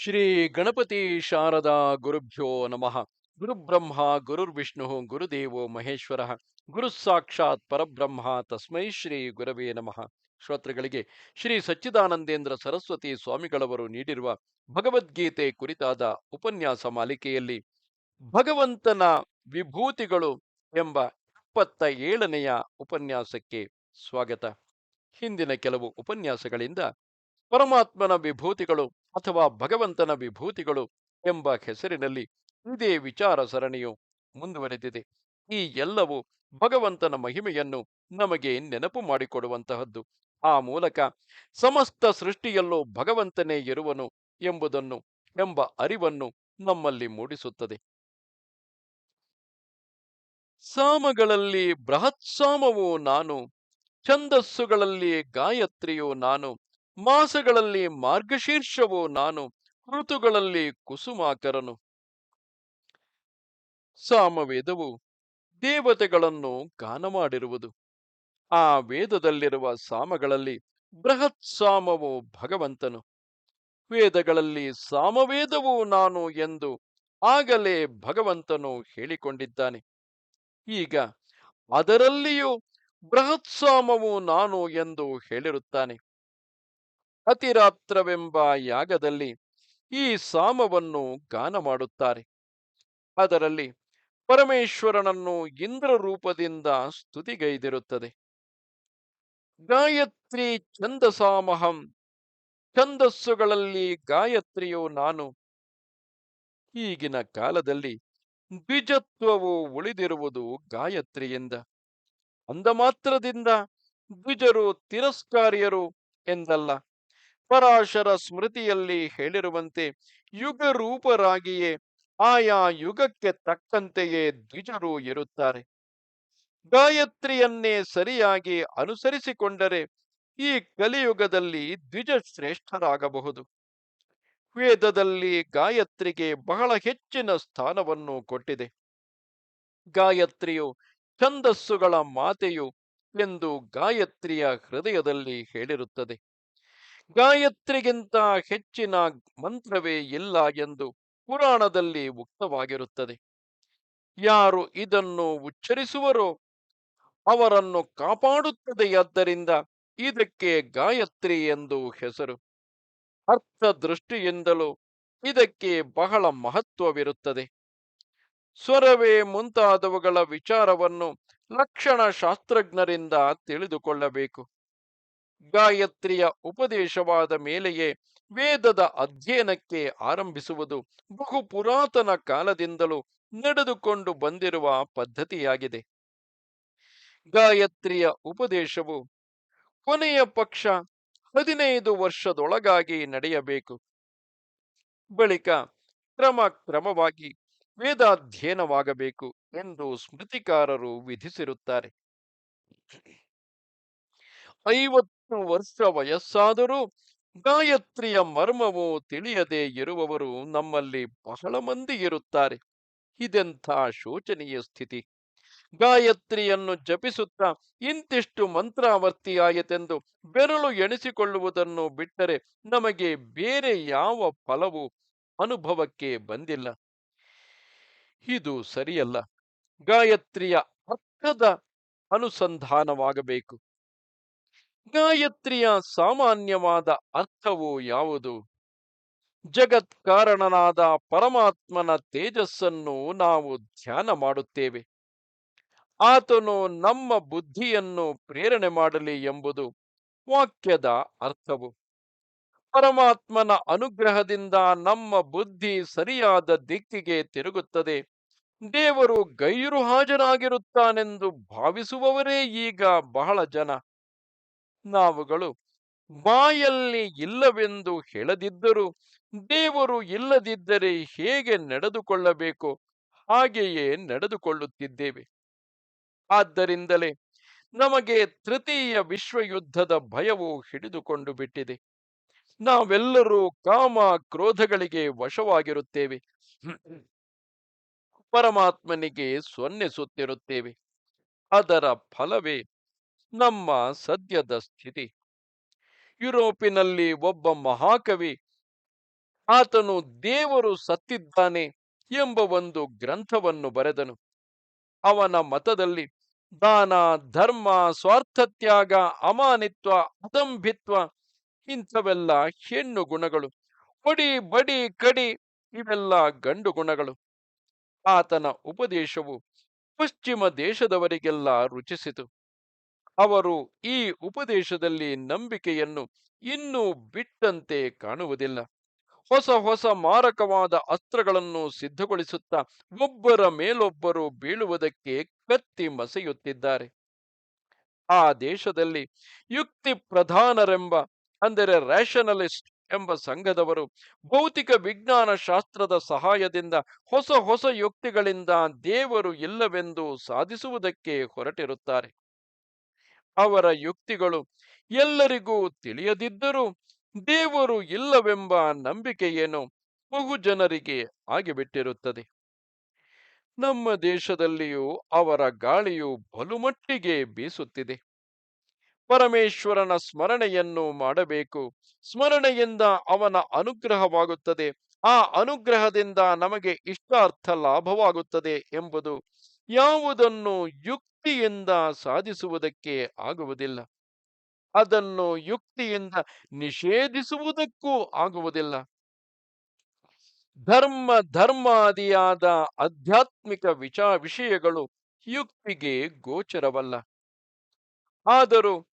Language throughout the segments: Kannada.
ಶ್ರೀ ಗಣಪತಿ ಶಾರದಾ ಗುರುಭ್ಯೋ ನಮಃ. ಗುರುಬ್ರಹ್ಮ, ಗುರುರ್ವಿಷ್ಣು, ಗುರುದೇವೋ ಮಹೇಶ್ವರ. ಗುರು ಸಾಕ್ಷಾತ್ ಪರಬ್ರಹ್ಮ ತಸ್ಮೈ ಶ್ರೀ ಗುರವೇ ನಮಃ. ಶ್ರೋತೃಗಳಿಗೆ ಶ್ರೀ ಸಚ್ಚಿದಾನಂದೇಂದ್ರ ಸರಸ್ವತಿ ಸ್ವಾಮಿಗಳವರು ನೀಡಿರುವ ಭಗವದ್ಗೀತೆ ಕುರಿತಾದ ಉಪನ್ಯಾಸ ಮಾಲಿಕೆಯಲ್ಲಿ ಭಗವಂತನ ವಿಭೂತಿಗಳು ಎಂಬ ಇಪ್ಪತ್ತ ಏಳನೆಯ ಉಪನ್ಯಾಸಕ್ಕೆ ಸ್ವಾಗತ. ಹಿಂದಿನ ಕೆಲವು ಉಪನ್ಯಾಸಗಳಿಂದ ಪರಮಾತ್ಮನ ವಿಭೂತಿಗಳು ಅಥವಾ ಭಗವಂತನ ವಿಭೂತಿಗಳು ಎಂಬ ಹೆಸರಿನಲ್ಲಿ ಇದೇ ವಿಚಾರ ಸರಣಿಯು ಮುಂದುವರೆದಿದೆ. ಈ ಎಲ್ಲವೂ ಭಗವಂತನ ಮಹಿಮೆಯನ್ನು ನಮಗೆ ನೆನಪು ಮಾಡಿಕೊಡುವಂತಹದ್ದು. ಆ ಮೂಲಕ ಸಮಸ್ತ ಸೃಷ್ಟಿಯಲ್ಲೂ ಭಗವಂತನೇ ಇರುವನು ಎಂಬುದನ್ನು ಎಂಬ ಅರಿವನ್ನು ನಮ್ಮಲ್ಲಿ ಮೂಡಿಸುತ್ತದೆ. ಸಾಮಗಳಲ್ಲಿ ಬೃಹತ್ ಸಾಮವು ನಾನು, ಛಂದಸ್ಸುಗಳಲ್ಲಿ ಗಾಯತ್ರಿಯೂ ನಾನು ಮಾಸಗಳಲ್ಲಿ ಮಾರ್ಗಶೀರ್ಷವು ನಾನು, ಋತುಗಳಲ್ಲಿ ಕುಸುಮಾಕರನು. ಸಾಮವೇದವು ದೇವತೆಗಳನ್ನು ಗಾನ ಮಾಡಿರುವುದು ಆ ವೇದದಲ್ಲಿರುವ ಸಾಮಗಳಲ್ಲಿ ಬೃಹತ್ ಸಾಮವು ಭಗವಂತನು. ವೇದಗಳಲ್ಲಿ ಸಾಮವೇದವು ನಾನು ಎಂದು ಆಗಲೇ ಭಗವಂತನು ಹೇಳಿಕೊಂಡಿದ್ದಾನೆ. ಈಗ ಅದರಲ್ಲಿಯೂ ಬೃಹತ್ ಸಾಮವು ನಾನು ಎಂದು ಹೇಳಿರುತ್ತಾನೆ. ಅತಿರಾತ್ರವೆಂಬ ಯಾಗದಲ್ಲಿ ಈ ಸಾಮವನ್ನು ಗಾನ ಮಾಡುತ್ತಾರೆ. ಅದರಲ್ಲಿ ಪರಮೇಶ್ವರನನ್ನು ಇಂದ್ರ ರೂಪದಿಂದ ಸ್ತುತಿಗೈದಿರುತ್ತದೆ. ಗಾಯತ್ರಿ ಛಂದಸಾಮಹಂ, ಛಂದಸ್ಸುಗಳಲ್ಲಿ ಗಾಯತ್ರಿಯು ನಾನು. ಈಗಿನ ಕಾಲದಲ್ಲಿ ದ್ವಿಜತ್ವವು ಉಳಿದಿರುವುದು ಗಾಯತ್ರಿಯಿಂದ. ಅಂದ ಮಾತ್ರದಿಂದ ದ್ವಿಜರು ತಿರಸ್ಕಾರ್ಯರು ಎಂದಲ್ಲ. ಪರಾಶರ ಸ್ಮೃತಿಯಲ್ಲಿ ಹೇಳಿರುವಂತೆ ಯುಗ ರೂಪರಾಗಿಯೇ ಆಯಾ ಯುಗಕ್ಕೆ ತಕ್ಕಂತೆಯೇ ದ್ವಿಜರು ಇರುತ್ತಾರೆ. ಗಾಯತ್ರಿಯನ್ನೇ ಸರಿಯಾಗಿ ಅನುಸರಿಸಿಕೊಂಡರೆ ಈ ಕಲಿಯುಗದಲ್ಲಿ ದ್ವಿಜ ಶ್ರೇಷ್ಠರಾಗಬಹುದು. ವೇದದಲ್ಲಿ ಗಾಯತ್ರಿಗೆ ಬಹಳ ಹೆಚ್ಚಿನ ಸ್ಥಾನವನ್ನು ಕೊಟ್ಟಿದೆ. ಗಾಯತ್ರಿಯು ಛಂದಸ್ಸುಗಳ ಮಾತೆಯು ಎಂದು ಗಾಯತ್ರಿಯ ಹೃದಯದಲ್ಲಿ ಹೇಳಿರುತ್ತದೆ. ಗಾಯತ್ರಿಗಿಂತ ಹೆಚ್ಚಿನ ಮಂತ್ರವೇ ಇಲ್ಲ ಎಂದು ಪುರಾಣದಲ್ಲಿ ಉಕ್ತವಾಗಿರುತ್ತದೆ. ಯಾರು ಇದನ್ನು ಉಚ್ಚರಿಸುವರೋ ಅವರನ್ನು ಕಾಪಾಡುತ್ತದೆಯಾದ್ದರಿಂದ ಇದಕ್ಕೆ ಗಾಯತ್ರಿ ಎಂದು ಹೆಸರು. ಅರ್ಥ ದೃಷ್ಟಿಯಿಂದಲೂ ಇದಕ್ಕೆ ಬಹಳ ಮಹತ್ವವಿರುತ್ತದೆ. ಸ್ವರವೇ ಮುಂತಾದವುಗಳ ವಿಚಾರವನ್ನು ಲಕ್ಷಣ ಶಾಸ್ತ್ರಜ್ಞರಿಂದ ತಿಳಿದುಕೊಳ್ಳಬೇಕು. ಗಾಯತ್ರಿಯ ಉಪದೇಶವಾದ ಮೇಲೆಯೇ ವೇದದ ಅಧ್ಯಯನಕ್ಕೆ ಆರಂಭಿಸುವುದು ಬಹು ಪುರಾತನ ಕಾಲದಿಂದಲೂ ನಡೆದುಕೊಂಡು ಬಂದಿರುವ ಪದ್ಧತಿಯಾಗಿದೆ. ಗಾಯತ್ರಿಯ ಉಪದೇಶವು ಕೊನೆಯ ಪಕ್ಷ ಹದಿನೈದು ವರ್ಷದೊಳಗಾಗಿ ನಡೆಯಬೇಕು. ಬಳಿಕ ಕ್ರಮ ಕ್ರಮವಾಗಿ ವೇದಾಧ್ಯಯನವಾಗಬೇಕು ಎಂದು ಸ್ಮೃತಿಕಾರರು ವಿಧಿಸಿರುತ್ತಾರೆ. ಐವತ್ತು ವರ್ಷ ವಯಸ್ಸಾದರೂ ಗಾಯತ್ರಿಯ ಮರ್ಮವು ತಿಳಿಯದೇ ಇರುವವರು ನಮ್ಮಲ್ಲಿ ಬಹಳ ಮಂದಿ ಇರುತ್ತಾರೆ. ಇದೆಂಥ ಶೋಚನೀಯ ಸ್ಥಿತಿ. ಗಾಯತ್ರಿಯನ್ನು ಜಪಿಸುತ್ತಾ ಇಂತಿಷ್ಟು ಮಂತ್ರಾವರ್ತಿಯಾಯಿತೆಂದು ಬೆರಳು ಎಣಿಸಿಕೊಳ್ಳುವುದನ್ನು ಬಿಟ್ಟರೆ ನಮಗೆ ಬೇರೆ ಯಾವ ಫಲವು ಅನುಭವಕ್ಕೆ ಬಂದಿಲ್ಲ. ಇದು ಸರಿಯಲ್ಲ. ಗಾಯತ್ರಿಯ ಅರ್ಥದ ಅನುಸಂಧಾನವಾಗಬೇಕು. ಗಾಯತ್ರಿಯ ಸಾಮಾನ್ಯವಾದ ಅರ್ಥವು ಯಾವುದು? ಜಗತ್ಕಾರಣನಾದ ಪರಮಾತ್ಮನ ತೇಜಸ್ಸನ್ನು ನಾವು ಧ್ಯಾನ ಮಾಡುತ್ತೇವೆ. ಆತನು ನಮ್ಮ ಬುದ್ಧಿಯನ್ನು ಪ್ರೇರಣೆ ಮಾಡಲಿ ಎಂಬುದು ವಾಕ್ಯದ ಅರ್ಥವು. ಪರಮಾತ್ಮನ ಅನುಗ್ರಹದಿಂದ ನಮ್ಮ ಬುದ್ಧಿ ಸರಿಯಾದ ದಿಕ್ಕಿಗೆ ತಿರುಗುತ್ತದೆ. ದೇವರು ಗೈರು ಹಾಜರಾಗಿರುತ್ತಾನೆಂದು ಭಾವಿಸುವವರೇ ಈಗ ಬಹಳ ಜನ. ನಾವುಗಳು ಬಾಯಲ್ಲಿ ಇಲ್ಲವೆಂದು ಹೇಳದಿದ್ದರೂ ದೇವರು ಇಲ್ಲದಿದ್ದರೆ ಹೇಗೆ ನಡೆದುಕೊಳ್ಳಬೇಕು? ಹಾಗೆಯೇ ನಡೆದುಕೊಳ್ಳುತ್ತಿದ್ದೇವೆ. ಆದ್ದರಿಂದಲೇ ನಮಗೆ ತೃತೀಯ ವಿಶ್ವಯುದ್ಧದ ಭಯವು ಹಿಡಿದುಕೊಂಡು ಬಿಟ್ಟಿದೆ. ನಾವೆಲ್ಲರೂ ಕಾಮ ಕ್ರೋಧಗಳಿಗೆ ವಶವಾಗಿರುತ್ತೇವೆ. ಪರಮಾತ್ಮನಿಗೆ ಸೊನ್ನೆಸುತ್ತಿರುತ್ತೇವೆ ಅದರ ಫಲವೇ ನಮ್ಮ ಸದ್ಯದ ಸ್ಥಿತಿ. ಯುರೋಪಿನಲ್ಲಿ ಒಬ್ಬ ಮಹಾಕವಿ, ಆತನು ದೇವರು ಸತ್ತಿದ್ದಾನೆ ಎಂಬ ಒಂದು ಗ್ರಂಥವನ್ನು ಬರೆದನು. ಅವನ ಮತದಲ್ಲಿ, ದಾನ, ಧರ್ಮ, ಸ್ವಾರ್ಥತ್ಯಾಗ, ಅಮಾನಿತ್ವ, ಅದಂಭಿತ್ವ, ಇಂಥವೆಲ್ಲ ಹೆಣ್ಣು ಗುಣಗಳು. ಒಡಿ, ಬಡಿ, ಕಡಿ ಇವೆಲ್ಲ ಗಂಡು ಗುಣಗಳು. ಆತನ ಉಪದೇಶವು ಪಶ್ಚಿಮ ದೇಶದವರಿಗೆಲ್ಲ ರುಚಿಸಿತು. ಅವರು ಈ ಉಪದೇಶದಲ್ಲಿ ನಂಬಿಕೆಯನ್ನು ಇನ್ನೂ ಬಿಟ್ಟಂತೆ ಕಾಣುವುದಿಲ್ಲ. ಹೊಸ ಹೊಸ ಮಾರಕವಾದ ಅಸ್ತ್ರಗಳನ್ನು ಸಿದ್ಧಗೊಳಿಸುತ್ತಾ ಒಬ್ಬರ ಮೇಲೊಬ್ಬರು ಬೀಳುವುದಕ್ಕೆ ಕತ್ತಿ ಮಸೆಯುತ್ತಿದ್ದಾರೆ. ಆ ದೇಶದಲ್ಲಿ ಯುಕ್ತಿ ಪ್ರಧಾನರೆಂಬ, ಅಂದರೆ ರ್ಯಾಷನಲಿಸ್ಟ್ ಎಂಬ ಸಂಘದವರು ಭೌತಿಕ ವಿಜ್ಞಾನ ಶಾಸ್ತ್ರದ ಸಹಾಯದಿಂದ ಹೊಸ ಹೊಸ ಯುಕ್ತಿಗಳಿಂದ ದೇವರು ಇಲ್ಲವೆಂದು ಸಾಧಿಸುವುದಕ್ಕೆ ಹೊರಟಿರುತ್ತಾರೆ. ಅವರ ಯುಕ್ತಿಗಳು ಎಲ್ಲರಿಗೂ ತಿಳಿಯದಿದ್ದರೂ ದೇವರು ಇಲ್ಲವೆಂಬ ನಂಬಿಕೆಯೇನು ಬಹು ಜನರಿಗೆ ಆಗಿಬಿಟ್ಟಿರುತ್ತದೆ. ನಮ್ಮ ದೇಶದಲ್ಲಿಯೂ ಅವರ ಗಾಳಿಯು ಬಲುಮಟ್ಟಿಗೆ ಬೀಸುತ್ತಿದೆ. ಪರಮೇಶ್ವರನ ಸ್ಮರಣೆಯನ್ನು ಮಾಡಬೇಕು. ಸ್ಮರಣೆಯಿಂದ ಅವನ ಅನುಗ್ರಹವಾಗುತ್ತದೆ. ಆ ಅನುಗ್ರಹದಿಂದ ನಮಗೆ ಇಷ್ಟಾರ್ಥ ಲಾಭವಾಗುತ್ತದೆ ಎಂಬುದು ಯಾವುದನ್ನು ಯುಕ್ತಿಯಿಂದ ಸಾಧಿಸುವುದಕ್ಕೆ ಆಗುವುದಿಲ್ಲ. ಅದನ್ನು ಯುಕ್ತಿಯಿಂದ ನಿಷೇಧಿಸುವುದಕ್ಕೂ ಆಗುವುದಿಲ್ಲ. ಧರ್ಮ, ಧರ್ಮಾದಿಯಾದ ಆಧ್ಯಾತ್ಮಿಕ ವಿಚ, ವಿಷಯಗಳು ಯುಕ್ತಿಗೆ ಗೋಚರವಲ್ಲ. ಆದರೂ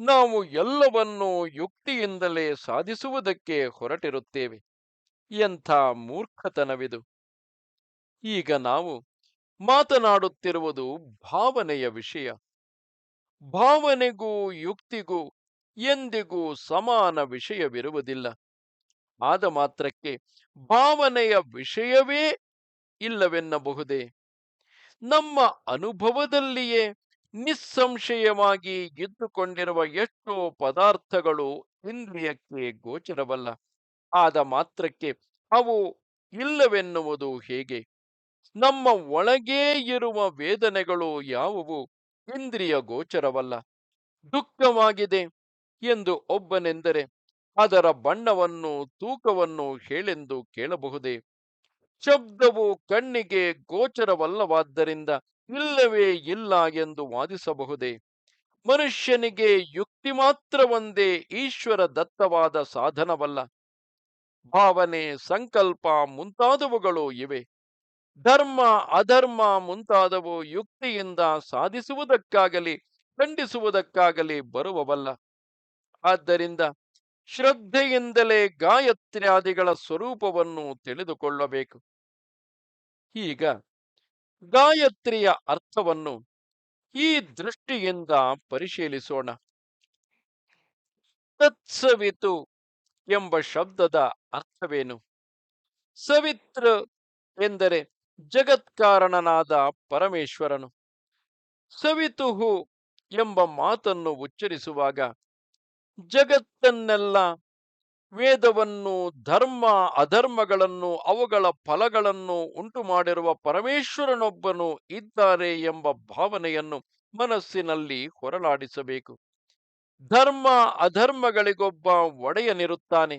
ನಾವು ಎಲ್ಲವನ್ನೂ ಯುಕ್ತಿಯಿಂದಲೇ ಸಾಧಿಸುವುದಕ್ಕೆ ಹೊರಟಿರುತ್ತೇವೆ. ಎಂಥ ಮೂರ್ಖತನವಿದು. ಈಗ ನಾವು ಮಾತನಾಡುತ್ತಿರುವುದು ಭಾವನೆಯ ವಿಷಯ. ಭಾವನೆಗೂ ಯುಕ್ತಿಗೂ ಎಂದಿಗೂ ಸಮಾನ ವಿಷಯವಿರುವುದಿಲ್ಲ. ಆದ ಮಾತ್ರಕ್ಕೆ ಭಾವನೆಯ ವಿಷಯವೇ ಇಲ್ಲವೆನ್ನಬಹುದೇ? ನಮ್ಮ ಅನುಭವದಲ್ಲಿಯೇ ನಿಸ್ಸಂಶಯವಾಗಿ ಇದ್ದುಕೊಂಡಿರುವ ಎಷ್ಟೋ ಪದಾರ್ಥಗಳು ಇಂದ್ರಿಯಕ್ಕೆ ಗೋಚರವಲ್ಲ. ಆದ ಮಾತ್ರಕ್ಕೆ ಅವು ಇಲ್ಲವೆನ್ನುವುದು ಹೇಗೆ? ನಮ್ಮ ಒಳಗೇ ಇರುವ ವೇದನೆಗಳು ಯಾವುವು? ಇಂದ್ರಿಯ ಗೋಚರವಲ್ಲ. ದುಃಖವಾಗಿದೆ ಎಂದು ಒಬ್ಬನೆಂದರೆ, ಅದರ ಬಣ್ಣವನ್ನು, ತೂಕವನ್ನು ಹೇಳೆಂದು ಕೇಳಬಹುದೇ? ಶಬ್ದವು ಕಣ್ಣಿಗೆ ಗೋಚರವಲ್ಲವಾದ್ದರಿಂದ ಇಲ್ಲವೇ ಇಲ್ಲ ಎಂದು ವಾದಿಸಬಹುದೇ? ಮನುಷ್ಯನಿಗೆ ಯುಕ್ತಿ ಮಾತ್ರ ಒಂದೇ ಈಶ್ವರ ದತ್ತವಾದ ಸಾಧನವಲ್ಲ. ಭಾವನೆ, ಸಂಕಲ್ಪ ಮುಂತಾದವುಗಳು ಇವೆ. ಧರ್ಮ, ಅಧರ್ಮ ಮುಂತಾದವು ಯುಕ್ತಿಯಿಂದ ಸಾಧಿಸುವುದಕ್ಕಾಗಲಿ, ಖಂಡಿಸುವುದಕ್ಕಾಗಲಿ ಬರುವವಲ್ಲ. ಆದ್ದರಿಂದ ಶ್ರದ್ಧೆಯಿಂದಲೇ ಗಾಯತ್ರಿಯಾದಿಗಳ ಸ್ವರೂಪವನ್ನು ತಿಳಿದುಕೊಳ್ಳಬೇಕು. ಈಗ ಗಾಯತ್ರಿಯ ಅರ್ಥವನ್ನು ಈ ದೃಷ್ಟಿಯಿಂದ ಪರಿಶೀಲಿಸೋಣ. ತತ್ಸವಿತು ಎಂಬ ಶಬ್ದದ ಅರ್ಥವೇನು? ಸವಿತ್ರ ಎಂದರೆ ಜಗತ್ಕಾರಣನಾದ ಪರಮೇಶ್ವರನು ಸವಿತುಹು ಎಂಬ ಮಾತನ್ನು ಉಚ್ಚರಿಸುವಾಗ ಜಗತ್ತನ್ನೆಲ್ಲ ವೇದವನ್ನು, ಧರ್ಮ, ಅಧರ್ಮಗಳನ್ನು, ಅವುಗಳ ಫಲಗಳನ್ನು ಉಂಟು ಮಾಡಿರುವ ಪರಮೇಶ್ವರನೊಬ್ಬನು ಇದ್ದಾರೆ ಎಂಬ ಭಾವನೆಯನ್ನು ಮನಸ್ಸಿನಲ್ಲಿ ಹೊರಲಾಡಿಸಬೇಕು. ಧರ್ಮ, ಅಧರ್ಮಗಳಿಗೊಬ್ಬ ಒಡೆಯನಿರುತ್ತಾನೆ.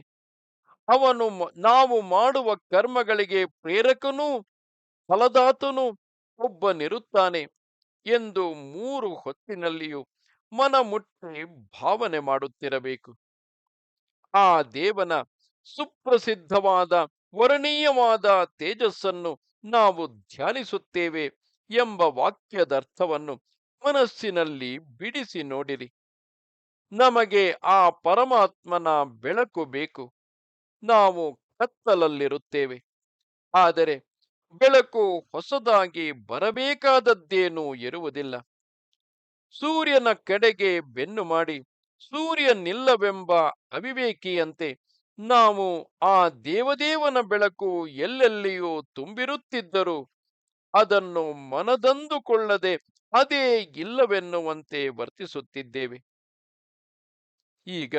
ಅವನು ನಾವು ಮಾಡುವ ಕರ್ಮಗಳಿಗೆ ಪ್ರೇರಕನೂ ಫಲದಾತನೂ ಒಬ್ಬನಿರುತ್ತಾನೆ ಎಂದು ಮೂರು ಹೊತ್ತಿನಲ್ಲಿಯೂ ಮನ ಮುಟ್ಟಿ ಭಾವನೆ ಮಾಡುತ್ತಿರಬೇಕು. ಆ ದೇವನ ಸುಪ್ರಸಿದ್ಧವಾದ ವರ್ಣೀಯವಾದ ತೇಜಸ್ಸನ್ನು ನಾವು ಧ್ಯಾನಿಸುತ್ತೇವೆ ಎಂಬ ವಾಕ್ಯದರ್ಥವನ್ನು ಮನಸ್ಸಿನಲ್ಲಿ ಬಿಡಿಸಿ ನೋಡಿರಿ. ನಮಗೆ ಆ ಪರಮಾತ್ಮನ ಬೆಳಕು ಬೇಕು. ನಾವು ಕತ್ತಲಲ್ಲಿರುತ್ತೇವೆ. ಆದರೆ ಬೆಳಕು ಹೊಸದಾಗಿ ಬರಬೇಕಾದದ್ದೇನೂ ಇರುವುದಿಲ್ಲ. ಸೂರ್ಯನ ಕಡೆಗೆ ಬೆನ್ನು ಮಾಡಿ, ಸೂರ್ಯನಿಲ್ಲವೆಂಬ ಅವಿವೇಕಿಯಂತೆ ನಾವು ಆ ದೇವದೇವನ ಬೆಳಕು ಎಲ್ಲೆಲ್ಲಿಯೂ ತುಂಬಿರುತ್ತಿದ್ದರೂ ಅದನ್ನು ಮನದಂದುಕೊಳ್ಳದೆ ಅದೇ ಇಲ್ಲವೆನ್ನುವಂತೆ ವರ್ತಿಸುತ್ತಿದ್ದೇವೆ. ಈಗ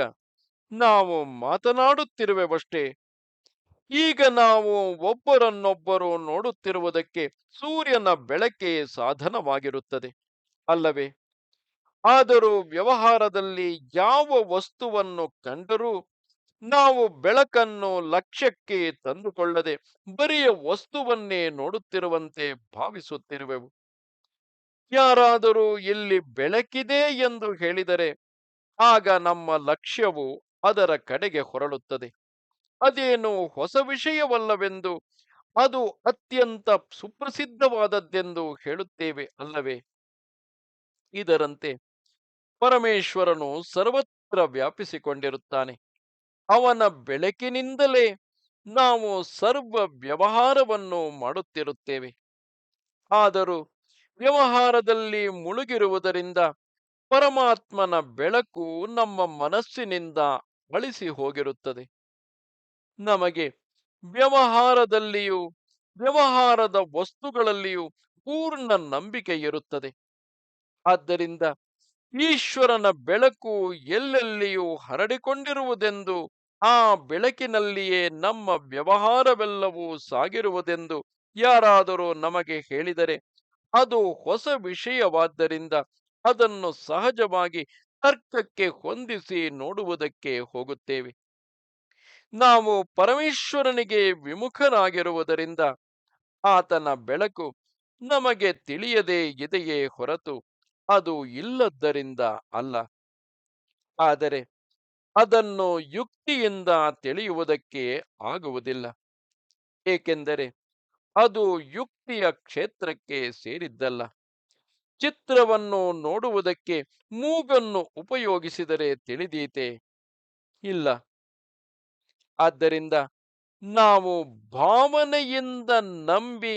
ನಾವು ಮಾತನಾಡುತ್ತಿರುವೆವಷ್ಟೇ ಈಗ ನಾವು ಒಬ್ಬರನ್ನೊಬ್ಬರು ನೋಡುತ್ತಿರುವುದಕ್ಕೆ ಸೂರ್ಯನ ಬೆಳಕೆ ಸಾಧನವಾಗಿರುತ್ತದೆ, ಅಲ್ಲವೇ? ಆದರೂ ವ್ಯವಹಾರದಲ್ಲಿ ಯಾವ ವಸ್ತುವನ್ನು ಕಂಡರೂ ನಾವು ಬೆಳಕನ್ನು ಲಕ್ಷ್ಯಕ್ಕೆ ತಂದುಕೊಳ್ಳದೆ ಬರಿಯ ವಸ್ತುವನ್ನೇ ನೋಡುತ್ತಿರುವಂತೆ ಭಾವಿಸುತ್ತಿರುವೆವು. ಯಾರಾದರೂ ಇಲ್ಲಿ ಬೆಳಕಿದೆ ಎಂದು ಹೇಳಿದರೆ ಆಗ ನಮ್ಮ ಲಕ್ಷ್ಯವು ಅದರ ಕಡೆಗೆ ಹೊರಳುತ್ತದೆ. ಅದೇನು ಹೊಸ ವಿಷಯವಲ್ಲವೆಂದು ಅದು ಅತ್ಯಂತ ಸುಪ್ರಸಿದ್ಧವಾದದ್ದೆಂದು ಹೇಳುತ್ತೇವೆ ಅಲ್ಲವೇ? ಇದರಂತೆ ಪರಮೇಶ್ವರನು ಸರ್ವತ್ರ ವ್ಯಾಪಿಸಿಕೊಂಡಿರುತ್ತಾನೆ. ಅವನ ಬೆಳಕಿನಿಂದಲೇ ನಾವು ಸರ್ವ ವ್ಯವಹಾರವನ್ನು ಮಾಡುತ್ತಿರುತ್ತೇವೆ. ಆದರೂ ವ್ಯವಹಾರದಲ್ಲಿ ಮುಳುಗಿರುವುದರಿಂದ ಪರಮಾತ್ಮನ ಬೆಳಕು ನಮ್ಮ ಮನಸ್ಸಿನಿಂದ ಅಳಿಸಿ ಹೋಗಿರುತ್ತದೆ. ನಮಗೆ ವ್ಯವಹಾರದಲ್ಲಿಯೂ, ವ್ಯವಹಾರದ ವಸ್ತುಗಳಲ್ಲಿಯೂ ಪೂರ್ಣ ನಂಬಿಕೆ ಇರುತ್ತದೆ. ಆದ್ದರಿಂದ ಈಶ್ವರನ ಬೆಳಕು ಎಲ್ಲೆಲ್ಲಿಯೂ ಹರಡಿಕೊಂಡಿರುವುದೆಂದು, ಆ ಬೆಳಕಿನಲ್ಲಿಯೇ ನಮ್ಮ ವ್ಯವಹಾರವೆಲ್ಲವೂ ಸಾಗಿರುವುದೆಂದು ಯಾರಾದರೂ ನಮಗೆ ಹೇಳಿದರೆ, ಅದು ಹೊಸ ವಿಷಯವಾದ್ದರಿಂದ ಅದನ್ನು ಸಹಜವಾಗಿ ತರ್ಕಕ್ಕೆ ಹೊಂದಿಸಿ ನೋಡುವುದಕ್ಕೆ ಹೋಗುತ್ತೇವೆ. ನಾವು ಪರಮೇಶ್ವರನಿಗೆ ವಿಮುಖನಾಗಿರುವುದರಿಂದ ಆತನ ಬೆಳಕು ನಮಗೆ ತಿಳಿಯದೇ ಇದೆಯೇ ಹೊರತು ಅದು ಇಲ್ಲದ್ದರಿಂದ ಅಲ್ಲ. ಆದರೆ ಅದನ್ನು ಯುಕ್ತಿಯಿಂದ ತಿಳಿಯುವುದಕ್ಕೆ ಆಗುವುದಿಲ್ಲ. ಏಕೆಂದರೆ ಅದು ಯುಕ್ತಿಯ ಕ್ಷೇತ್ರಕ್ಕೆ ಸೇರಿದ್ದಲ್ಲ. ಚಿತ್ರವನ್ನು ನೋಡುವುದಕ್ಕೆ ಮೂಗನ್ನು ಉಪಯೋಗಿಸಿದರೆ ತಿಳಿದೀತೆ? ಇಲ್ಲ. ಆದ್ದರಿಂದ ನಾವು ಭಾವನೆಯಿಂದ ನಂಬಿ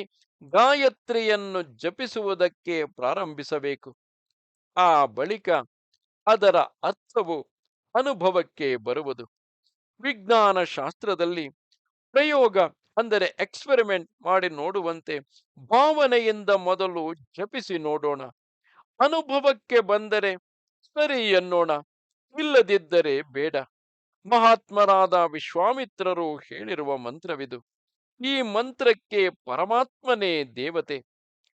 ಗಾಯತ್ರಿಯನ್ನು ಜಪಿಸುವುದಕ್ಕೆ ಪ್ರಾರಂಭಿಸಬೇಕು. ಆ ಬಳಿಕ ಅದರ ಅರ್ಥವು ಅನುಭವಕ್ಕೆ ಬರುವುದು. ವಿಜ್ಞಾನ ಶಾಸ್ತ್ರದಲ್ಲಿ ಪ್ರಯೋಗ ಅಂದರೆ ಎಕ್ಸ್ಪೆರಿಮೆಂಟ್ ಮಾಡಿ ನೋಡುವಂತೆ ಭಾವನೆಯಿಂದ ಮೊದಲು ಜಪಿಸಿ ನೋಡೋಣ. ಅನುಭವಕ್ಕೆ ಬಂದರೆ ಸರಿ ಎನ್ನೋಣ. ಇಲ್ಲದಿದ್ದರೆ ಬೇಡ. ಮಹಾತ್ಮರಾದ ವಿಶ್ವಾಮಿತ್ರರು ಹೇಳಿರುವ ಮಂತ್ರವಿದು. ಈ ಮಂತ್ರಕ್ಕೆ ಪರಮಾತ್ಮನೇ ದೇವತೆ,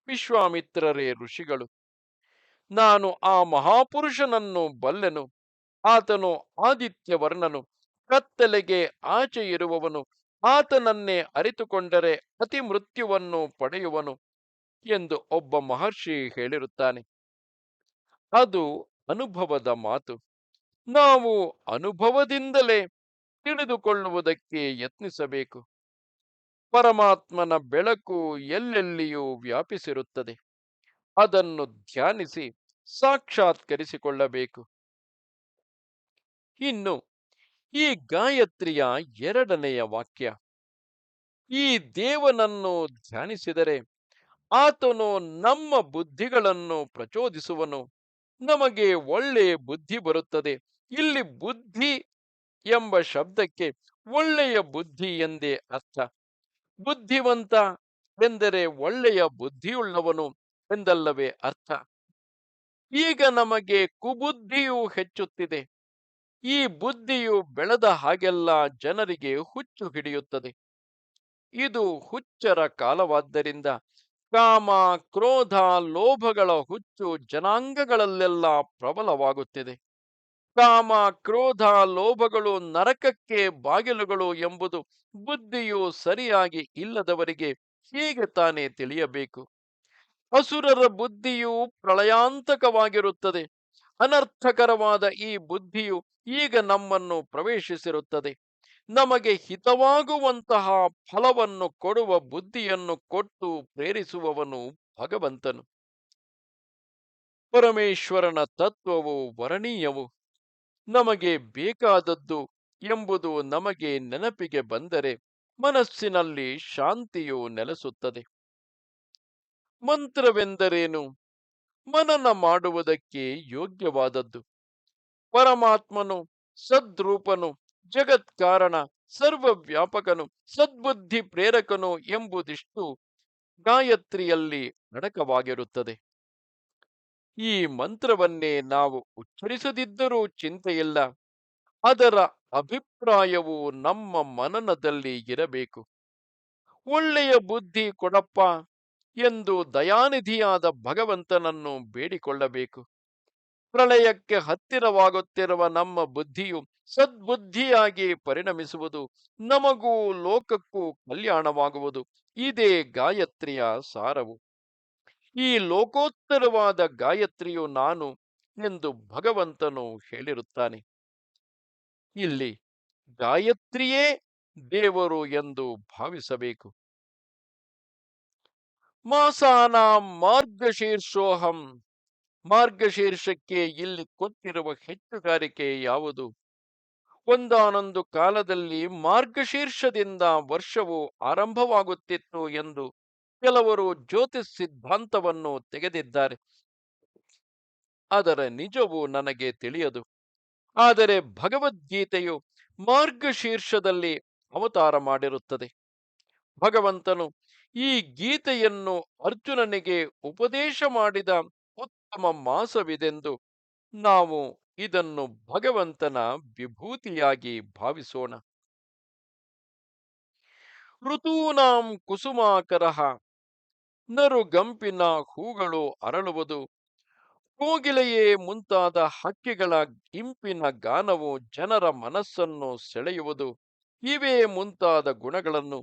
ವಿಶ್ವಾಮಿತ್ರರೇ ಋಷಿಗಳು. ನಾನು ಆ ಮಹಾಪುರುಷನನ್ನು ಬಲ್ಲೆನು, ಆತನು ಆದಿತ್ಯವರ್ಣನು, ಕತ್ತಲೆಗೆ ಆಚೆ ಇರುವವನು ಆತನನ್ನೇ ಅರಿತುಕೊಂಡರೆ ಅತಿ ಮೃತ್ಯುವನ್ನು ಪಡೆಯುವನು ಎಂದು ಒಬ್ಬ ಮಹರ್ಷಿ ಹೇಳಿರುತ್ತಾನೆ. ಅದು ಅನುಭವದ ಮಾತು. ನಾವು ಅನುಭವದಿಂದಲೇ ತಿಳಿದುಕೊಳ್ಳುವುದಕ್ಕೆ ಯತ್ನಿಸಬೇಕು. ಪರಮಾತ್ಮನ ಬೆಳಕು ಎಲ್ಲೆಲ್ಲಿಯೂ ವ್ಯಾಪಿಸಿರುತ್ತದೆ. ಅದನ್ನು ಧ್ಯಾನಿಸಿ ಸಾಕ್ಷಾತ್ಕರಿಸಿಕೊಳ್ಳಬೇಕು. ಇನ್ನು, ಈ ಗಾಯತ್ರಿಯ ಎರಡನೆಯ ವಾಕ್ಯ. ಈ ದೇವನನ್ನು ಧ್ಯಾನಿಸಿದರೆ ಆತನು ನಮ್ಮ ಬುದ್ಧಿಗಳನ್ನು ಪ್ರಚೋದಿಸುವನು. ನಮಗೆ ಒಳ್ಳೆಯ ಬುದ್ಧಿ ಬರುತ್ತದೆ. ಇಲ್ಲಿ ಬುದ್ಧಿ ಎಂಬ ಶಬ್ದಕ್ಕೆ ಒಳ್ಳೆಯ ಬುದ್ಧಿ ಎಂದೇ ಅರ್ಥ. ಬುದ್ಧಿವಂತ ಎಂದರೆ ಒಳ್ಳೆಯ ಬುದ್ಧಿಯುಳ್ಳವನು ಎಂದಲ್ಲವೇ ಅರ್ಥ. ಈಗ ನಮಗೆ ಕುಬುದ್ಧಿಯು ಹೆಚ್ಚುತ್ತಿದೆ. ಈ ಬುದ್ಧಿಯು ಬೆಳೆದ ಹಾಗೆಲ್ಲ ಜನರಿಗೆ ಹುಚ್ಚು ಹಿಡಿಯುತ್ತದೆ. ಇದು ಹುಚ್ಚರ ಕಾಲವಾದ್ದರಿಂದ ಕಾಮ, ಕ್ರೋಧ, ಲೋಭಗಳ ಹುಚ್ಚು ಜನಾಂಗಗಳಲ್ಲೆಲ್ಲ ಪ್ರಬಲವಾಗುತ್ತಿದೆ. ಕಾಮ ಕ್ರೋಧ, ಲೋಭಗಳು, ನರಕಕ್ಕೆ ಬಾಗಿಲುಗಳು ಎಂಬುದು ಬುದ್ಧಿಯು ಸರಿಯಾಗಿ ಇಲ್ಲದವರಿಗೆ ಹೀಗೆ ತಾನೇ ತಿಳಿಯಬೇಕು? ಅಸುರರ ಬುದ್ಧಿಯು ಪ್ರಳಯಾಂತಕವಾಗಿರುತ್ತದೆ. ಅನರ್ಥಕರವಾದ ಈ ಬುದ್ಧಿಯು ಈಗ ನಮ್ಮನ್ನು ಪ್ರವೇಶಿಸಿರುತ್ತದೆ. ನಮಗೆ ಹಿತವಾಗುವಂತಹ ಫಲವನ್ನು ಕೊಡುವ ಬುದ್ಧಿಯನ್ನು ಕೊಟ್ಟು ಪ್ರೇರಿಸುವವನು ಭಗವಂತನು. ಪರಮೇಶ್ವರನ ತತ್ವವು ವರಣೀಯವು. ನಮಗೆ ಬೇಕಾದದ್ದು ಎಂಬುದು ನಮಗೆ ನೆನಪಿಗೆ ಬಂದರೆ ಮನಸ್ಸಿನಲ್ಲಿ ಶಾಂತಿಯು ನೆಲೆಸುತ್ತದೆ. ಮಂತ್ರವೆಂದರೇನು? ಮನನ ಮಾಡುವುದಕ್ಕೆ ಯೋಗ್ಯವಾದದ್ದು. ಪರಮಾತ್ಮನು ಸದ್ರೂಪನು, ಜಗತ್ಕಾರಣ, ಸರ್ವವ್ಯಾಪಕನು, ಸದ್ಬುದ್ಧಿ ಪ್ರೇರಕನು ಎಂಬುದಿಷ್ಟು ಗಾಯತ್ರಿಯಲ್ಲಿ ಅಡಕವಾಗಿರುತ್ತದೆ. ಈ ಮಂತ್ರವನ್ನೇ ನಾವು ಉಚ್ಚರಿಸದಿದ್ದರೂ ಚಿಂತೆಯಿಲ್ಲ. ಅದರ ಅಭಿಪ್ರಾಯವು ನಮ್ಮ ಮನನದಲ್ಲಿ ಇರಬೇಕು. ಒಳ್ಳೆಯ ಬುದ್ಧಿ ಕೊಡಪ್ಪ ಎಂದು ದಯಾನಿಧಿಯಾದ ಭಗವಂತನನ್ನು ಬೇಡಿಕೊಳ್ಳಬೇಕು. ಪ್ರಳಯಕ್ಕೆ ಹತ್ತಿರವಾಗುತ್ತಿರುವ ನಮ್ಮ ಬುದ್ಧಿಯು ಸದ್ಬುದ್ಧಿಯಾಗಿ ಪರಿಣಮಿಸುವುದು ನಮಗೂ ಲೋಕಕ್ಕೂ ಕಲ್ಯಾಣವಾಗುವುದು. ಇದೇ ಗಾಯತ್ರಿಯ ಸಾರವು. ಈ ಲೋಕೋತ್ತರವಾದ ಗಾಯತ್ರಿಯು ನಾನು ಎಂದು ಭಗವಂತನು ಹೇಳಿರುತ್ತಾನೆ. ಇಲ್ಲಿ ಗಾಯತ್ರಿಯೇ ದೇವರು ಎಂದು ಭಾವಿಸಬೇಕು. ಮಾಸಾನ ಮಾರ್ಗಶೀರ್ಷೋಹಂ. ಮಾರ್ಗಶೀರ್ಷಕ್ಕೆ ಇಲ್ಲಿ ಕೊಟ್ಟಿರುವ ಹೆಚ್ಚುಗಾರಿಕೆ ಯಾವುದು? ಒಂದಾನೊಂದು ಕಾಲದಲ್ಲಿ ಮಾರ್ಗಶೀರ್ಷದಿಂದ ವರ್ಷವು ಆರಂಭವಾಗುತ್ತಿತ್ತು ಎಂದು ಕೆಲವರು ಜ್ಯೋತಿಷ್ ಸಿದ್ಧಾಂತವನ್ನು ತೆಗೆದಿದ್ದಾರೆ. ಅದರ ನಿಜವು ನನಗೆ ತಿಳಿಯದು. ಆದರೆ ಭಗವದ್ಗೀತೆಯು ಮಾರ್ಗಶೀರ್ಷದಲ್ಲಿ ಅವತಾರ ಮಾಡಿರುತ್ತದೆ. ಭಗವಂತನು ಈ ಗೀತೆಯನ್ನು ಅರ್ಜುನನಿಗೆ ಉಪದೇಶ ಮಾಡಿದ ಉತ್ತಮ ಮಾಸವಿದೆಂದು ನಾವು ಇದನ್ನು ಭಗವಂತನ ವಿಭೂತಿಯಾಗಿ ಭಾವಿಸೋಣ. ಋತೂನಾಂ ಕುಸುಮಾಕರಹ ನರು ಗಂಪಿನ ಹೂಗಳು ಅರಳುವುದು. ಕೋಗಿಲೆಯೇ ಮುಂತಾದ ಹಕ್ಕಿಗಳ ಗಿಂಪಿನ ಗಾನವು ಜನರ ಮನಸ್ಸನ್ನು ಸೆಳೆಯುವುದು. ಇವೇ ಮುಂತಾದ ಗುಣಗಳನ್ನು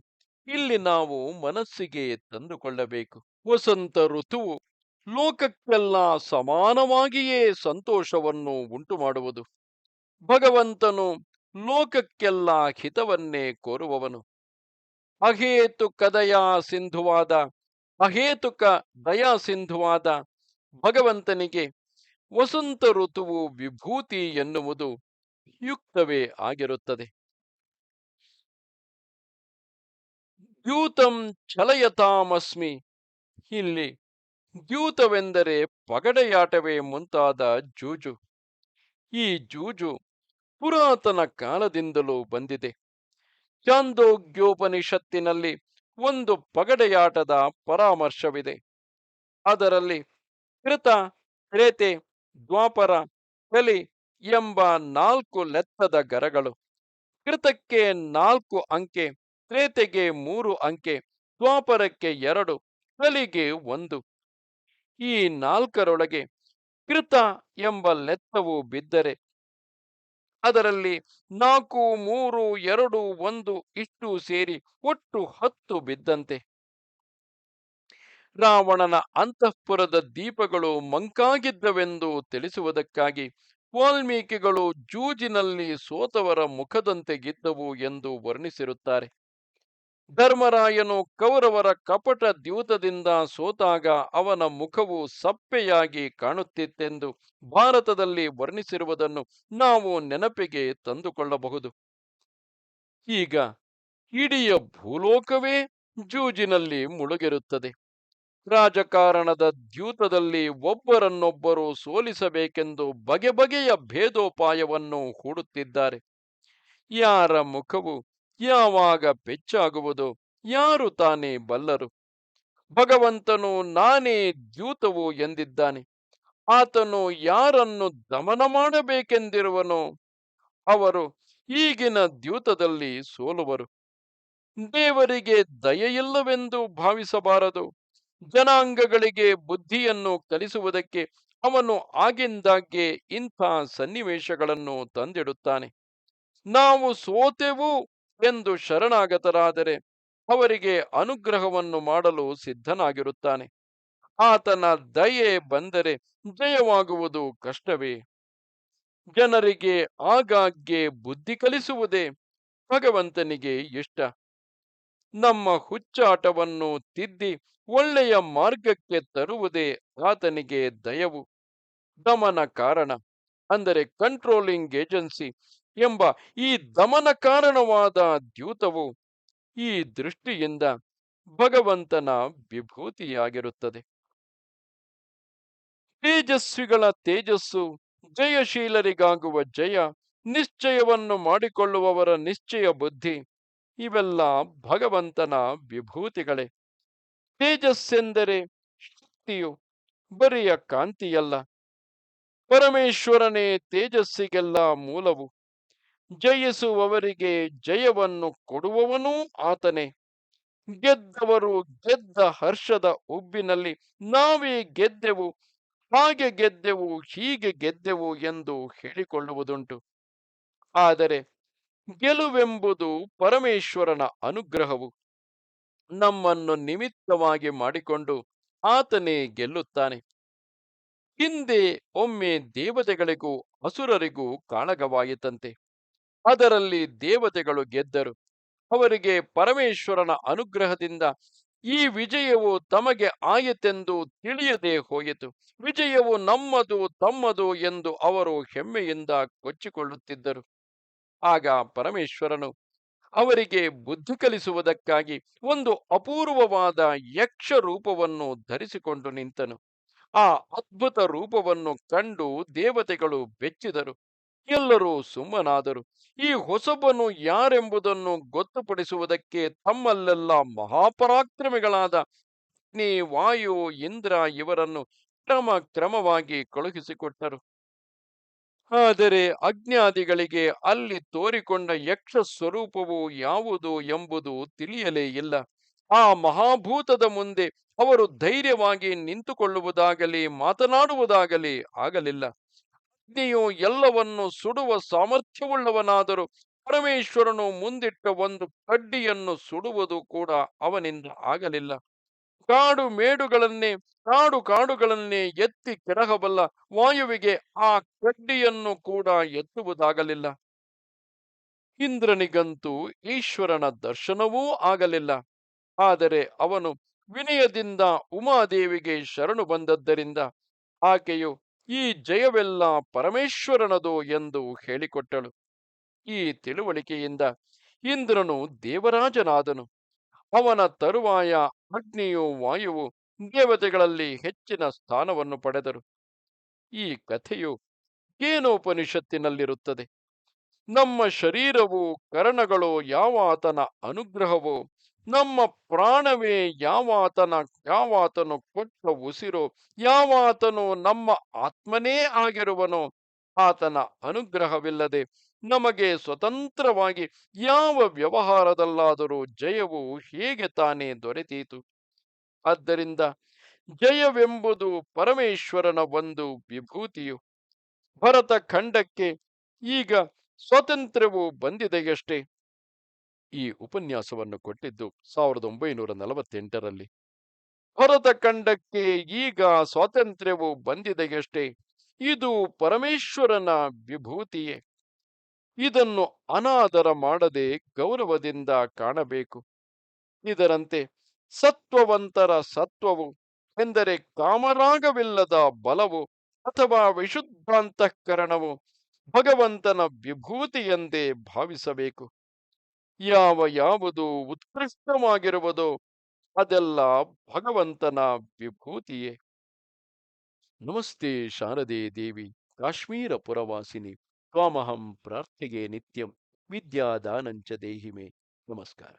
ಇಲ್ಲಿ ನಾವು ಮನಸ್ಸಿಗೆ ತಂದುಕೊಳ್ಳಬೇಕು. ವಸಂತ ಋತುವು ಲೋಕಕ್ಕೆಲ್ಲ ಸಮಾನವಾಗಿಯೇ ಸಂತೋಷವನ್ನು ಉಂಟು ಮಾಡುವುದು ಭಗವಂತನು ಲೋಕಕ್ಕೆಲ್ಲ ಹಿತವನ್ನೇ ಕೋರುವವನು. ಅಹೇತು ಕದಯಾ ಸಿಂಧುವಾದ ಅಹೇತುಕ ದಯಾ ಸಿಂಧುವಾದ ಭಗವಂತನಿಗೆ ವಸಂತ ಋತುವು ವಿಭೂತಿ ಎನ್ನುವುದು ಯುಕ್ತವೇ ಆಗಿರುತ್ತದೆ. ದ್ಯೂತಂ ಚಲಯತಾಮಸ್ಮಿ ಇಲ್ಲಿ ದ್ಯೂತವೆಂದರೆ ಪಗಡೆಯಾಟವೇ ಮುಂತಾದ ಜೂಜು. ಈ ಜೂಜು ಪುರಾತನ ಕಾಲದಿಂದಲೂ ಬಂದಿದೆ. ಚಾಂದೋಗ್ಯೋಪನಿಷತ್ತಿನಲ್ಲಿ ಒಂದು ಪಗಡೆಯಾಟದ ಪರಾಮರ್ಶವಿದೆ. ಅದರಲ್ಲಿ ಕೃತ, ತ್ರೇತೆ, ದ್ವಾಪರ, ಕಲಿ ಎಂಬ ನಾಲ್ಕು ಲೆತ್ತದ ಗರಗಳು. ಕೃತಕ್ಕೆ ನಾಲ್ಕು ಅಂಕೆ, ತ್ರೇತೆಗೆ ಮೂರು ಅಂಕೆ, ದ್ವಾಪರಕ್ಕೆ ಎರಡು, ಕಲಿಗೆ ಒಂದು. ಈ ನಾಲ್ಕರೊಳಗೆ ಕೃತ ಎಂಬ ಲೆತ್ತವು ಬಿದ್ದರೆ ಅದರಲ್ಲಿ ನಾಲ್ಕು, ಮೂರು, ಎರಡು, ಒಂದು ಇಷ್ಟು ಸೇರಿ ಒಟ್ಟು ಹತ್ತು ಬಿದ್ದಂತೆ. ರಾವಣನ ಅಂತಃಪುರದ ದೀಪಗಳು ಮಂಕಾಗಿದ್ದವೆಂದು ತಿಳಿಸುವುದಕ್ಕಾಗಿ ವಾಲ್ಮೀಕಿಗಳು ಜೂಜಿನಲ್ಲಿ ಸೋತವರ ಮುಖದಂತೆ ಗಿದ್ದವು ಎಂದು ವರ್ಣಿಸಿರುತ್ತಾರೆ. ಧರ್ಮರಾಯನು ಕೌರವರ ಕಪಟ ದ್ಯೂತದಿಂದ ಸೋತಾಗ ಅವನ ಮುಖವು ಸಪ್ಪೆಯಾಗಿ ಕಾಣುತ್ತಿತ್ತೆಂದು ಭಾರತದಲ್ಲಿ ವರ್ಣಿಸಿರುವುದನ್ನು ನಾವು ನೆನಪಿಗೆ ತಂದುಕೊಳ್ಳಬಹುದು. ಈಗ ಇಡಿಯ ಭೂಲೋಕವೇ ಜೂಜಿನಲ್ಲಿ ಮುಳುಗಿರುತ್ತದೆ. ರಾಜಕಾರಣದ ದ್ಯೂತದಲ್ಲಿ ಒಬ್ಬರನ್ನೊಬ್ಬರು ಸೋಲಿಸಬೇಕೆಂದು ಬಗೆ ಬಗೆಯ ಭೇದೋಪಾಯವನ್ನು ಹೂಡುತ್ತಿದ್ದಾರೆ. ಯಾರ ಮುಖವು ಯಾವಾಗ ಪೆಚ್ಚಾಗುವುದು ಯಾರು ತಾನೇ ಬಲ್ಲರು? ಭಗವಂತನು ನಾನೇ ದ್ಯೂತವು ಎಂದಿದ್ದಾನೆ. ಆತನು ಯಾರನ್ನು ದಮನ ಮಾಡಬೇಕೆಂದಿರುವನು? ಅವರು ಈಗಿನ ದ್ಯೂತದಲ್ಲಿ ಸೋಲುವರು. ದೇವರಿಗೆ ದಯೆಯಿಲ್ಲವೆಂದು ಭಾವಿಸಬಾರದು. ಜನಾಂಗಗಳಿಗೆ ಬುದ್ಧಿಯನ್ನು ಕಲಿಸುವುದಕ್ಕೆ ಅವನು ಆಗಿಂದಾಗ್ಗೆ ಇಂಥ ಸನ್ನಿವೇಶಗಳನ್ನು ತಂದಿಡುತ್ತಾನೆ. ನಾವು ಸೋತೆವು ಎಂದು ಶರಣಾಗತರಾದರೆ ಅವರಿಗೆ ಅನುಗ್ರಹವನ್ನು ಮಾಡಲು ಸಿದ್ಧನಾಗಿರುತ್ತಾನೆ. ಆತನ ದಯೆ ಬಂದರೆ ಜಯವಾಗುವುದು ಕಷ್ಟವೇ. ಜನರಿಗೆ ಆಗಾಗ್ಗೆ ಬುದ್ಧಿ ಕಲಿಸುವುದೇ ಭಗವಂತನಿಗೆ ಇಷ್ಟ. ನಮ್ಮ ಹುಚ್ಚಾಟವನ್ನು ತಿದ್ದಿ ಒಳ್ಳೆಯ ಮಾರ್ಗಕ್ಕೆ ತರುವುದೇ ಆತನಿಗೆ ದಯವು. ದಮನ ಕಾರಣ. ಅಂದರೆ ಕಂಟ್ರೋಲಿಂಗ್ ಏಜೆನ್ಸಿ ಎಂಬ ಈ ದಮನ ಕಾರಣವಾದ ದ್ಯೂತವು ಈ ದೃಷ್ಟಿಯಿಂದ ಭಗವಂತನ ವಿಭೂತಿಯಾಗಿರುತ್ತದೆ. ತೇಜಸ್ವಿಗಳ ತೇಜಸ್ಸು ಜಯಶೀಲರಿಗಾಗುವ ಜಯ, ನಿಶ್ಚಯವನ್ನು ಮಾಡಿಕೊಳ್ಳುವವರ ನಿಶ್ಚಯ ಬುದ್ಧಿ, ಇವೆಲ್ಲ ಭಗವಂತನ ವಿಭೂತಿಗಳೇ. ತೇಜಸ್ಸೆಂದರೆ ಶಕ್ತಿಯು, ಬರಿಯ ಕಾಂತಿಯಲ್ಲ. ಪರಮೇಶ್ವರನೇ ತೇಜಸ್ಸಿಗೆಲ್ಲ ಮೂಲವು. ಜಯಿಸುವವರಿಗೆ ಜಯವನ್ನು ಕೊಡುವವನೂ ಆತನೇ. ಗೆದ್ದವರು ಗೆದ್ದ ಹರ್ಷದ ಉಬ್ಬಿನಲ್ಲಿ ನಾವೇ ಗೆದ್ದೆವು, ಹಾಗೆ ಗೆದ್ದೆವು, ಹೀಗೆ ಗೆದ್ದೆವು ಎಂದು ಹೇಳಿಕೊಳ್ಳುವುದುಂಟು. ಆದರೆ ಗೆಲುವೆಂಬುದು ಪರಮೇಶ್ವರನ ಅನುಗ್ರಹವು. ನಮ್ಮನ್ನು ನಿಮಿತ್ತವಾಗಿ ಮಾಡಿಕೊಂಡು ಆತನೇ ಗೆಲ್ಲುತ್ತಾನೆ. ಹಿಂದೆ ಒಮ್ಮೆ ದೇವತೆಗಳಿಗೂ, ಅಸುರರಿಗೂ ಕಾಳಗವಾಯಿತಂತೆ. ಅದರಲ್ಲಿ ದೇವತೆಗಳು ಗೆದ್ದರು. ಅವರಿಗೆ ಪರಮೇಶ್ವರನ ಅನುಗ್ರಹದಿಂದ ಈ ವಿಜಯವು ತಮಗೆ ಆಯಿತೆಂದು ತಿಳಿಯದೆ ಹೋಯಿತು. ವಿಜಯವು ನಮ್ಮದು ತಮ್ಮದು ಎಂದು ಅವರು ಹೆಮ್ಮೆಯಿಂದ ಕೊಚ್ಚಿಕೊಳ್ಳುತ್ತಿದ್ದರು. ಆಗ ಪರಮೇಶ್ವರನು ಅವರಿಗೆ ಬುದ್ಧಿ ಕಲಿಸುವುದಕ್ಕಾಗಿ ಒಂದು ಅಪೂರ್ವವಾದ ಯಕ್ಷ ರೂಪವನ್ನು ಧರಿಸಿಕೊಂಡು ನಿಂತನು. ಆ ಅದ್ಭುತ ರೂಪವನ್ನು ಕಂಡು ದೇವತೆಗಳು ಬೆಚ್ಚಿದರು. ಎಲ್ಲರೂ ಸುಮ್ಮನಾದರು. ಈ ಹೊಸಬನು ಯಾರೆಂಬುದನ್ನು ಗೊತ್ತುಪಡಿಸುವುದಕ್ಕೆ ತಮ್ಮಲ್ಲೆಲ್ಲ ಮಹಾಪರಾಕ್ರಮಿಗಳಾದ ಅಗ್ನಿ ವಾಯು, ಇಂದ್ರ ಇವರನ್ನು ಕ್ರಮ ಕ್ರಮವಾಗಿ ಕಳುಹಿಸಿಕೊಟ್ಟರು. ಆದರೆ ಅಜ್ಞಾದಿಗಳಿಗೆ ಅಲ್ಲಿ ತೋರಿಕೊಂಡ ಯಕ್ಷ ಸ್ವರೂಪವು ಯಾವುದು ಎಂಬುದು ತಿಳಿಯಲೇ ಇಲ್ಲ. ಆ ಮಹಾಭೂತದ ಮುಂದೆ ಅವರು ಧೈರ್ಯವಾಗಿ ನಿಂತುಕೊಳ್ಳುವುದಾಗಲಿ, ಮಾತನಾಡುವುದಾಗಲಿ ಆಗಲಿಲ್ಲ. ಅಗ್ನಿಯು ಎಲ್ಲವನ್ನು ಸುಡುವ ಸಾಮರ್ಥ್ಯವುಳ್ಳವನಾದರೂ ಪರಮೇಶ್ವರನು ಮುಂದಿಟ್ಟ ಒಂದು ಕಡ್ಡಿಯನ್ನು ಸುಡುವುದು ಕೂಡ ಅವನಿಂದ ಆಗಲಿಲ್ಲ. ಕಾಡು ಮೇಡುಗಳನ್ನೇ, ಕಾಡು ಕಾಡುಗಳನ್ನೇ ಎತ್ತಿ ಕೆರಹಬಲ್ಲ ವಾಯುವಿಗೆ ಆ ಕಡ್ಡಿಯನ್ನು ಕೂಡ ಎತ್ತುವುದಾಗಲಿಲ್ಲ. ಇಂದ್ರನಿಗಂತೂ ಈಶ್ವರನ ದರ್ಶನವೂ ಆಗಲಿಲ್ಲ. ಆದರೆ ಅವನು ವಿನಯದಿಂದ ಉಮಾದೇವಿಗೆ ಶರಣು ಬಂದದ್ದರಿಂದ ಆಕೆಯು ಈ ಜಯವೆಲ್ಲ ಪರಮೇಶ್ವರನದು ಎಂದು ಹೇಳಿಕೊಟ್ಟಳು. ಈ ತಿಳುವಳಿಕೆಯಿಂದ ಇಂದ್ರನು ದೇವರಾಜನಾದನು. ಅವನ ತರುವಾಯ ಅಗ್ನಿಯು ವಾಯುವು ದೇವತೆಗಳಲ್ಲಿ ಹೆಚ್ಚಿನ ಸ್ಥಾನವನ್ನು ಪಡೆದರು. ಈ ಕಥೆಯು ಕೇನೋಪನಿಷತ್ತಿನಲ್ಲಿರುತ್ತದೆ ನಮ್ಮ ಶರೀರವು ಕರಣಗಳು ಯಾವಾತನ ಅನುಗ್ರಹವೋ ನಮ್ಮ ಪ್ರಾಣವೇ ಯಾವಾತನ, ಯಾವಾತನು ಕೊಟ್ಟ ಉಸಿರು, ಯಾವಾತನು ನಮ್ಮ ಆತ್ಮನೇ ಆಗಿರುವನೋ, ಆತನ ಅನುಗ್ರಹವಿಲ್ಲದೆ ನಮಗೆ ಸ್ವತಂತ್ರವಾಗಿ ಯಾವ ವ್ಯವಹಾರದಲ್ಲಾದರೂ ಜಯವು ಹೇಗೆ ತಾನೇ ದೊರೆತೀತು? ಆದ್ದರಿಂದ ಜಯವೆಂಬುದು ಪರಮೇಶ್ವರನ ಒಂದು ವಿಭೂತಿಯು. ಭರತ ಖಂಡಕ್ಕೆ ಈಗ ಸ್ವಾತಂತ್ರ್ಯವು ಬಂದಿದೆಯಷ್ಟೇ. ಈ ಉಪನ್ಯಾಸವನ್ನು ಕೊಟ್ಟಿದ್ದು ಸಾವಿರದ ಒಂಬೈನೂರ ನಲವತ್ತೆಂಟರಲ್ಲಿ. ಭರತ ಖಂಡಕ್ಕೆ ಈಗ ಸ್ವಾತಂತ್ರ್ಯವು ಬಂದಿದೆಯಷ್ಟೇ, ಇದು ಪರಮೇಶ್ವರನ ವಿಭೂತಿಯೇ. ಇದನ್ನು ಅನಾದರ ಮಾಡದೆ ಗೌರವದಿಂದ ಕಾಣಬೇಕು. ಇದರಂತೆ ಸತ್ವವಂತರ ಸತ್ವವು, ಎಂದರೆ ಕಾಮರಾಗವಿಲ್ಲದ ಬಲವು ಅಥವಾ ವಿಶುದ್ಧಾಂತಃಕರಣವು ಭಗವಂತನ ವಿಭೂತಿಯೆಂದೇ ಭಾವಿಸಬೇಕು. ಯಾವ ಯಾವುದು ಉತ್ಕೃಷ್ಟವಾಗಿರುವುದೋ, ಅದೆಲ್ಲ ಭಗವಂತನ ವಿಭೂತಿಯೇ. ನಮಸ್ತೆ ಶಾರದೆ ದೇವಿ, ಕಾಶ್ಮೀರ ಪುರವಾಸಿನಿ ತ್ವಾಮಹಂ ಪ್ರಾರ್ಥಿಗೆ ನಿತ್ಯಂ, ವಿದ್ಯಾದಾನಂಚ ದೇಹಿಮೆ. ನಮಸ್ಕಾರ.